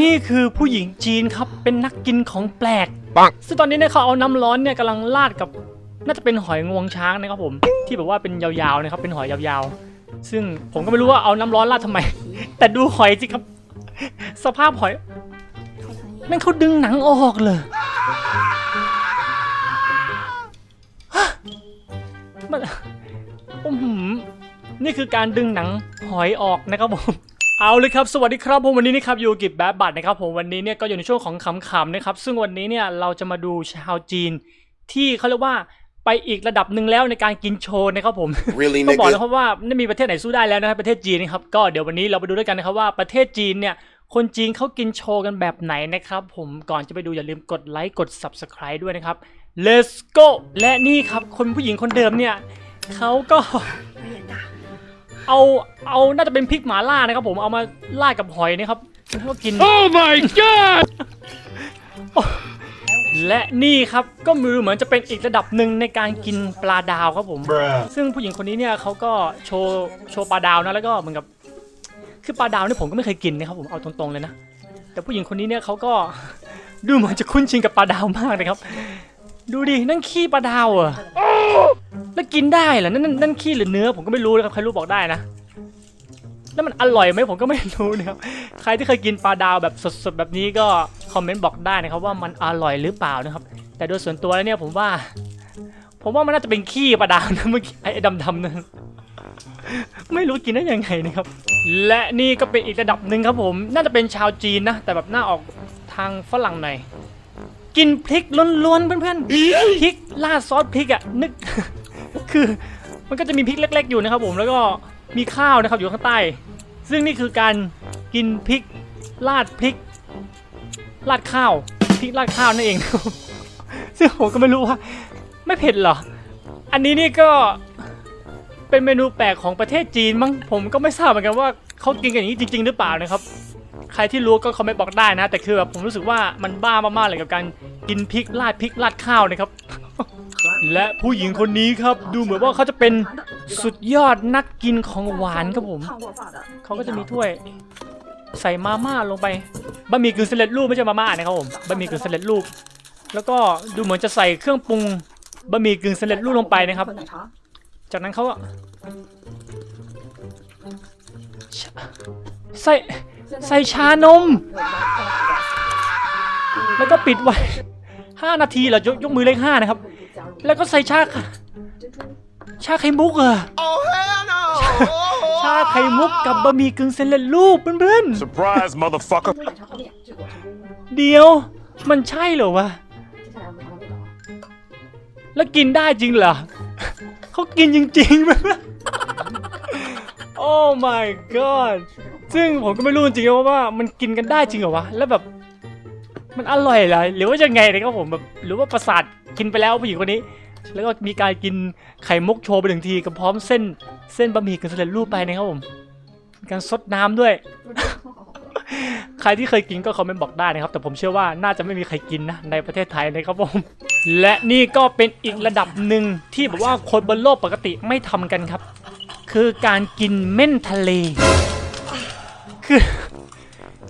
นี่คือผู้หญิงจีนครับ เป็นนักกินของแปลกปังซึ่งตอนนี้เนี่ยเขาเอาน้ำร้อนเนี่ยกำลังราดกับ น่าจะเป็นหอยงวงช้างนะครับผม ที่แบบว่าเป็นยาวๆนะครับ เป็นหอยยาวๆ ซึ่งผมก็ไม่รู้ว่าเอาน้ำร้อนราดทำไม แต่ดูหอยสิครับ สภาพหอยแม่งเขาดึงหนังออกเลยฮะมันอื้อหือนี่คือการดึงหนังหอยออกนะครับผม เอาเลยครับ สวัสดีครับผมวันนี้นะครับอยู่กับแบบบัตรนะครับผมวันนี้เนี่ยก็อยู่ในช่วงของขำๆนะครับซึ่งวันนี้เนี่ยเราจะมาดูชาวจีน ที่เขาเรียกว่าไปอีกระดับหนึ่งแล้วในการกินโชว์นะครับผม Really, ต้องบอก nigga? นะครับว่าไม่มีประเทศไหนสู้ได้แล้วนะครับประเทศจีนนะครับก็เดี๋ยววันนี้เราไปดูด้วยกันนะครับว่าประเทศจีนเนี่ยคนจีนเขากินโชว์กันแบบไหนนะครับผมก่อนจะไปดูอย่าลืมกดไลค์กด subscribe ด้วยนะครับ let's go และนี่ครับคนผู้หญิงคนเดิมเนี่ยเขาก็ เอาเอาน่าจะเป็นพริกหมาล่านะครับผมเอามาล่าดกับหอยนะครับแล้วก็กิน Oh my god! และนี่ครับก็มือเหมือนจะเป็นอีกระดับหนึ่งในการกินปลาดาวครับผม Bruh. ซึ่งผู้หญิงคนนี้เนี่ยเขาก็โชว์โชว์ปลาดาวนะแล้วก็เหมือนกับคือปลาดาวเนี่ยผมก็ไม่เคยกินนะครับผมเอาตรงๆเลยนะ แต่ผู้หญิงคนนี้เนี่ยเขาก็ ดูเหมือนจะคุ้นชินกับปลาดาวมากนะครับ ดูดินั่นขี้ปลาดาวเหรอะ แล้วกินได้เหรอนั่นนั่นนั่นขี้หรือเนื้อผมก็ไม่รู้นะครับใครรู้บอกได้นะแล้วมันอร่อยไหมผมก็ไม่รู้นะครับใครที่เคยกินปลาดาวแบบสดๆแบบนี้ก็คอมเมนต์บอกได้นะครับว่ามันอร่อยหรือเปล่านะครับ แต่โดยส่วนตัวแล้วเนี่ยผมว่า ผมว่ามันน่าจะเป็นขี้ปลาดาวนะเมื่อกี้ไอ้ดำๆนั่นไม่รู้กินได้ยังไงนะครับ และนี่ก็เป็นอีกระดับหนึ่งครับผม น่าจะเป็นชาวจีนนะ แต่แบบหน้าออกทางฝรั่งหน่อย กินพริกล้วนๆเพื่อนๆพริกราดซอสพริกอะนึก คือมันก็จะมีพริกเล็ก ๆ อยู่นะครับผมแล้วก็มีข้าวนะครับอยู่ข้างใต้ ซึ่งนี่คือการกินพริกราดพริกราดข้าวพริกราดข้าวนั่นเองนะครับซึ่งผมก็ไม่รู้ว่าไม่เผ็ดเหรอ อันนี้นี่ก็เป็นเมนูแปลกของประเทศจีนมั้งผมก็ไม่ทราบเหมือนกันว่าเขากินกันอย่างนี้จริง ๆ หรือเปล่านะครับ ใครที่รู้ก็คอมเมนต์บอกได้นะ แต่คือแบบผมรู้สึกว่ามันบ้ามากๆเลยกับการกินพริกราดพริกราดข้าวนะครับ และผู้หญิงคนนี้ครับดูเหมือนว่าเขาจะเป็นสุดยอดนักกินของหวานครับผมเขาก็จะมีถ้วย ใส่มาม่าลงไปบะหมี่กึ่งสำเร็จรูปไม่ใช่มาม่านะครับผมบะหมี่กึ่งสำเร็จรูป แล้วก็ดูเหมือนจะใส่เครื่องปรุงบะหมี่กึ่งสำเร็จรูปลงไปนะครับ จากนั้นเขาก็ใส่ ใส่ชานม แล้วก็ปิดไว้ 5 นาทีเหรอยกยกมือเลขห้านะครับ แล้วก็ใส่ชาชาไข่มุกเหรอะ Oh hell no! ชาไข่มุกกับบะหมี่กึ่งสำเร็จรูปเพื่อน Surprise, motherfucker! ๆเดียวมันใช่เหรอวะ แล้วกินได้จริงเหรอเขากินจริงๆไหมโอ้ my god ซึ่งผมก็ไม่รู้จริงๆว่ามันกินกันได้จริงเหรอวะ แล้วแบบ มันอร่อยเหรอหรือว่ายังไงนะครับผมแบบหรือว่าประสาทกินไปแล้วผู้หญิงคนนี้ แล้วก็มีการกินไข่มุกโชว์ไปหนึ่งทีกับพร้อมเส้นเส้นบะหมี่กึ่งสำเร็จรูปไปนะครับผมมีการซดน้ำด้วย ใครที่เคยกินก็คอมเมนต์บอกได้นะครับ แต่ผมเชื่อว่าน่าจะไม่มีใครกินนะในประเทศไทยนะครับผม และนี่ก็เป็นอีกระดับหนึ่งที่แบบว่าคนบนโลกปกติไม่ทำกันครับ คือการกินเม่นทะเล คือ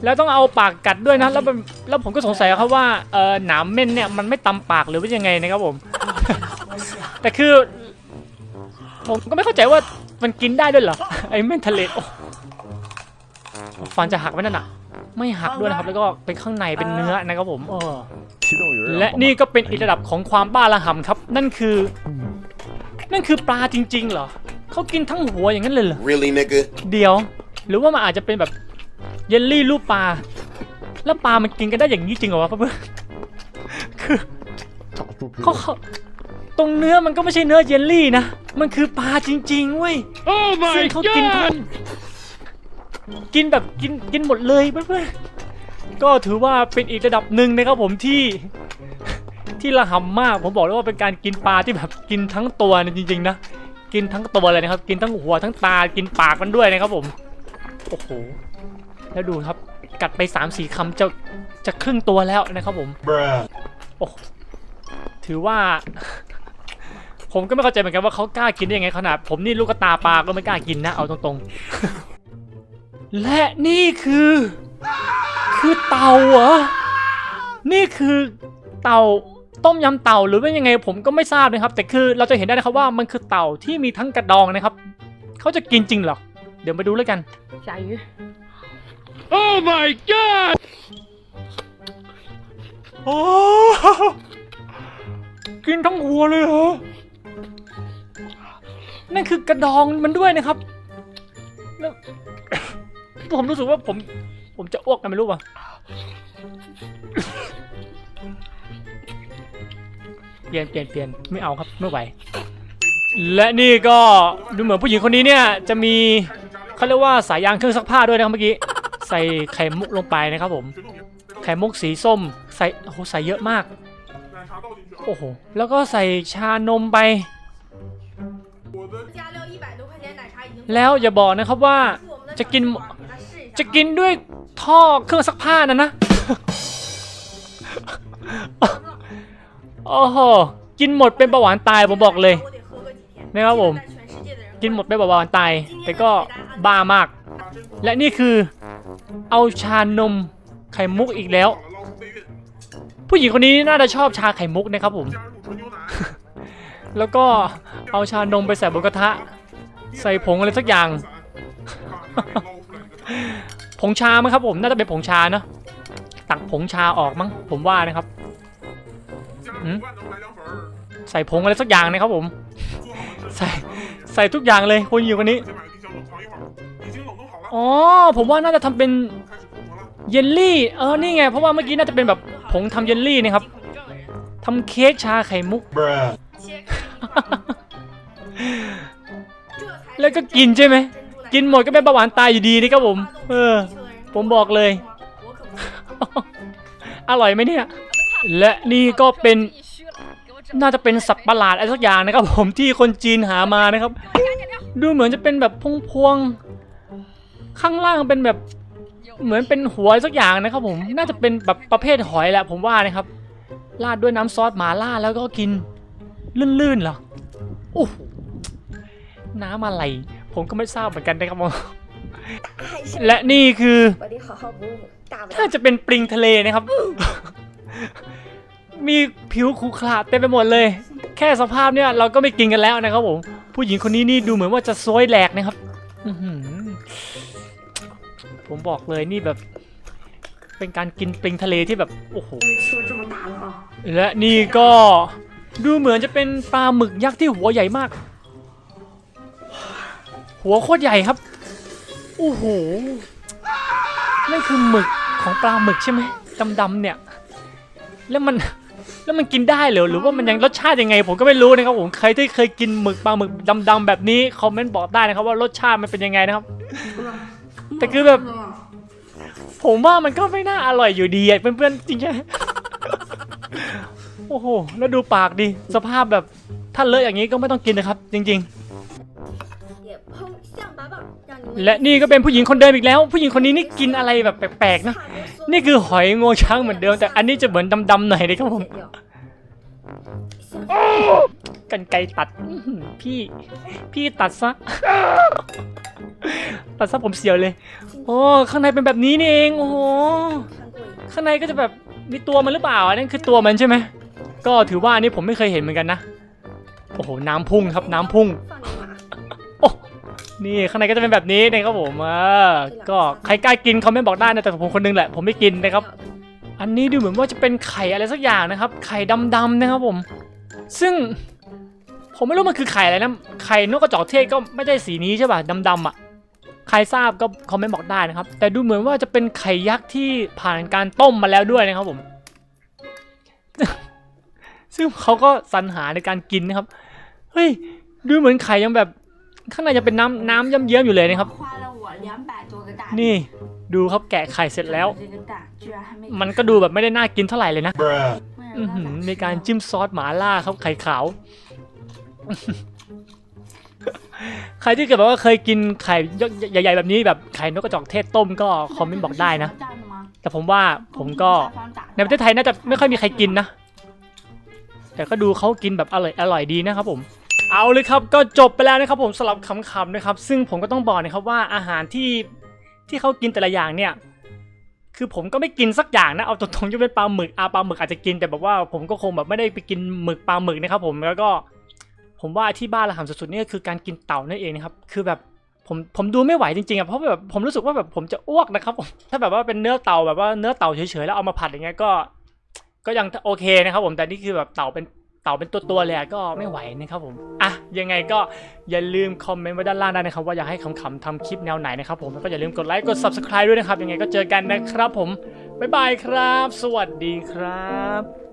แล้วต้องเอาปากกัดด้วยนะ แล้วมันแล้วผมก็สงสัยครับว่าเออหนามเม่นเนี่ยมันไม่ตำปากหรือว่ายังไงนะครับผม แต่คือ ผมก็ไม่เข้าใจว่ามันกินได้ด้วยเหรอไอ้เม่นทะเลโอ้ฟันจะหักไหมนั่นน่ะ ไม่หักด้วยนะครับ แล้วก็เป็นข้างในเป็นเนื้อนะครับผมเออและนี่ก็เป็นอีกระดับของความบ้าระห่ำครับ นั่นคือ นั่นคือปลาจริงๆเหรอเขากินทั้งหัวอย่างนั้นเลยเหรอ Really, nigga? เดี๋ยว หรือว่ามันอาจจะเป็นแบบเยลลี่รูปปลา แล้วปลามันกินกันได้อย่างนี้จริงเหรอวะเพื่อนๆคือเขาเขาตรงเนื้อมันก็ไม่ใช่เนื้อเยลลี่นะ มันคือปลาจริงๆเว้ย Oh ซึ่ง my เขากินทั้ง god! กินแบบกินกินหมดเลยเพื่อนๆก็ถือว่าเป็นอีกระดับหนึ่งนะครับผมที่ที่ระห่ำมาก ผมบอกเลยว่าเป็นการกินปลาที่แบบกินทั้งตัวเนี่ยจริงๆนะ กินทั้งตัวเลยนะครับ กินทั้งหัวทั้งตา กินปากมันด้วยนะครับผม โอ้โห แล้วดูครับ กัดไป3ามสี่คำจะจะครึ่งตัวแล้วนะครับผม Bruh. โอ้ถือว่า ผมก็ไม่เข้าใจเหมือนกันว่าเขากล้ากินได้ยังไงขนาด ผมนี่ลูกกระตาปลาก็ไม่กล้ากินนะ เอาตรงๆ และนี่คือคือ คือเต่าเหรอ นี่คือเต่าต้มยำเต่าหรือว่ายังไงผมก็ไม่ทราบนะครับ แต่คือเราจะเห็นได้นะครับว่ามันคือเต่าที่มีทั้งกระดองนะครับ เขาจะกินจริงเหรอ เดี๋ยวมาดูแล้วกัน甲鱼，Oh my god! โอ้กินทั้งหัวเลยเหรอ นั่นคือกระดองมันด้วยนะครับแล้ว ผมรู้สึกว่าผม ผมจะอ้วกกันไม่รู้ป่ะ เปลี่ยนเปลี่ยนเปลี่ยนไม่เอาครับ ไม่ไหว และนี่ก็ดูเหมือนผู้หญิงคนนี้เนี่ยจะมี เขาเรียกว่าสายยางเครื่องซักผ้าด้วยนะครับเมื่อกี้ใส่ไข่มุกลงไปนะครับผม ไข่มุกสีส้มใส่โอ้โหใส่เยอะมาก โอ้โหแล้วก็ใส่ชานมไป แล้วอย่าบอกนะครับว่าจะกินจะกินด้วยท่อเครื่องซักผ้านั่นนะโอ้โหกินหมดเป็นเบาหวานตายผมบอกเลยนะครับผม กินหมดเป็นเบาหวานตายแต่ก็ บ้ามาก และนี่คือเอาชานมไข่มุกอีกแล้ว ผู้หญิงคนนี้น่าจะชอบชาไข่มุกนะครับผม แล้วก็เอาชานมไปใส่บนกระทะ ใส่ผงอะไรสักอย่าง ผงชามั้งครับผมน่าจะเป็นผงชาเนอะตักผงชาออกมั้งผมว่านะครับใส่ผงอะไรสักอย่างนะครับผม ใส่ใส่ทุกอย่างเลยคนอยู่คนนี้ อ๋อ ผมว่าน่าจะทำเป็นเยลลี่ เออ นี่ไง เพราะว่าเมื่อกี้น่าจะเป็นแบบผงทำเยลลี่นะครับทำเค้กชาไข่มุก Bruh. แล้วก็กินใช่ไหม กินหมดก็เป็นเบาหวานตายอยู่ดีนี่ครับผม เออ ผมบอกเลย อร่อยไหมเนี่ย และนี่ก็เป็นน่าจะเป็นสัตว์ประหลาดอะไรสักอย่างนะครับผมที่คนจีนหามานะครับ ดูเหมือนจะเป็นแบบพวงๆ ข้างล่างเป็นแบบเหมือนเป็นหัวสักอย่างนะครับผมน่าจะเป็นแบบประเภทหอยแหละผมว่านะครับราดด้วยน้ำซอสหมาล่าแล้วก็กิน ลื่นๆเหรออู้น้ำอะไร ผมก็ไม่ทราบเหมือนกันนะครับผมและนี่คือถ้าจะเป็นปริงทะเลนะครับ มีผิวขรุขระเต็มไปหมดเลย แค่สภาพเนี่ยเราก็ไม่กินกันแล้วนะครับผม ผู้หญิงคนนี้นี่ดูเหมือนว่าจะซวยแหลกนะครับ ผมบอกเลยนี่แบบ เป็นการกินปลิงทะเลที่แบบโอ้โหและนี่ก็ดูเหมือนจะเป็นปลาหมึกยักษ์ที่หัวใหญ่มาก หัวโคตรใหญ่ครับโอ้โหนั่นคือหมึกของปลาหมึกใช่ไหมดำๆเนี่ย แล้วมันแล้วมันกินได้หรือหรือว่ามันยังรสชาติยังไง ผมก็ไม่รู้นะครับผมใครที่เคยกินหมึกปลาหมึกดำๆแบบนี้คอมเมนต์บอกได้นะครับว่ารสชาติมันเป็นยังไงนะครับ แต่คือแบบ ผมว่ามันก็ไม่น่าอร่อยอยู่ดีเพื่อนๆจริงใช่โอ้โห แล้วดูปากดิ สภาพแบบถ้าเลอะอย่างนี้ก็ไม่ต้องกินนะครับ จริง ๆ และนี่ก็เป็นผู้หญิงคนเดิมอีกแล้ว ผู้หญิงคนนี้นี่กินอะไรแบบแปลกๆนะ นี่คือหอยงวงช้างเหมือนเดิม แต่อันนี้จะเหมือนดำๆหน่อยเลยครับผม กันไกตัด พี่ พี่ตัดซะ ตัดซะผมเสียวเลย โอ้ ข้างในเป็นแบบนี้นี่เอง โอ้ข้างในก็จะแบบมีตัวมันหรือเปล่า อันนั้นคือตัวมันใช่ไหม ก็ถือว่าอันนี้ผมไม่เคยเห็นเหมือนกันนะ โอ้โห น้ำพุ่งครับน้ำพุ่งโอ้นี่ข้างในก็จะเป็นแบบนี้นะครับผมเออก็ใครกล้ากินเขาไม่บอกได้นะแต่ผมคนนึงแหละผมไม่กินนะครับ อันนี้ดูเหมือนว่าจะเป็นไข่อะไรสักอย่างนะครับ ไข่ดำๆนะครับผม ซึ่งผมไม่รู้มันคือไข่อะไรนะ ไข่นกกระจอกเทศก็ไม่ได้สีนี้ใช่ป่ะดำๆอะ ใครทราบก็คอมเมนต์บอกได้นะครับ แต่ดูเหมือนว่าจะเป็นไข่ยักษ์ที่ผ่านการต้มมาแล้วด้วยนะครับผม ซึ่งเขาก็สรรหาในการกินนะครับ เฮ้ย ดูเหมือนไข่ยังแบบ ข้างในจะเป็นน้ำน้ำเยิ้มๆอยู่เลยนะครับ นี่ ดูครับแกะไข่เสร็จแล้ว มันก็ดูแบบไม่ได้น่ากินเท่าไหร่เลยนะ ในการจิ้มซอสหมาล่าครับไข่ขาว ใครที่เกิดแบบว่าเคยกินไข่ยกใหญ่ ๆ แบบนี้แบบไข่นกกระจอกเทศต้มก็คอมเมนต์บอกได้นะ แต่ผมว่าผมก็ในประเทศไทยน่าจะไม่ค่อยมีใครกินนะ แต่ก็ดูเขากินแบบอร่อยอร่อยดีนะครับผมเอาเลยครับก็จบไปแล้วนะครับผมสำหรับคำๆนะครับ ซึ่งผมก็ต้องบอกนะครับว่าอาหารที่ที่เขากินแต่ละอย่างเนี่ย คือผมก็ไม่กินสักอย่างนะเอาตรงๆยกเป็นปลาหมึกอาปลาหมึกอาจจะกินแต่แบบว่าผมก็คงแบบไม่ได้ไปกินหมึกปลาหมึกนะครับผมแล้วก็ ผมว่าที่บ้านระหำสุดๆนี่ก็คือการกินเต่านั่นเองนะครับคือแบบผมผมดูไม่ไหวจริงๆอะเพราะแบบผมรู้สึกว่าแบบผมจะอ้วกนะครับผมถ้าแบบว่าเป็นเนื้อเต่าแบบว่าเนื้อเต่าเฉยๆแล้วเอามาผัดอย่างเงี้ยก็ ก็ยังโอเคนะครับผมแต่นี่คือแบบเต่าเป็น เต่าเป็นตัวๆเลยอะก็ไม่ไหวนะครับผมอะยังไงก็อย่าลืมคอมเมนต์ไว้ด้านล่างได้นะครับว่าอยากให้ขำๆทำคลิปแนวไหนนะครับผมแล้วก็อย่าลืมกดไลค์กด subscribe ด้วยนะครับยังไงก็เจอกันนะครับผมบ๊ายบายครับ สวัสดีครับ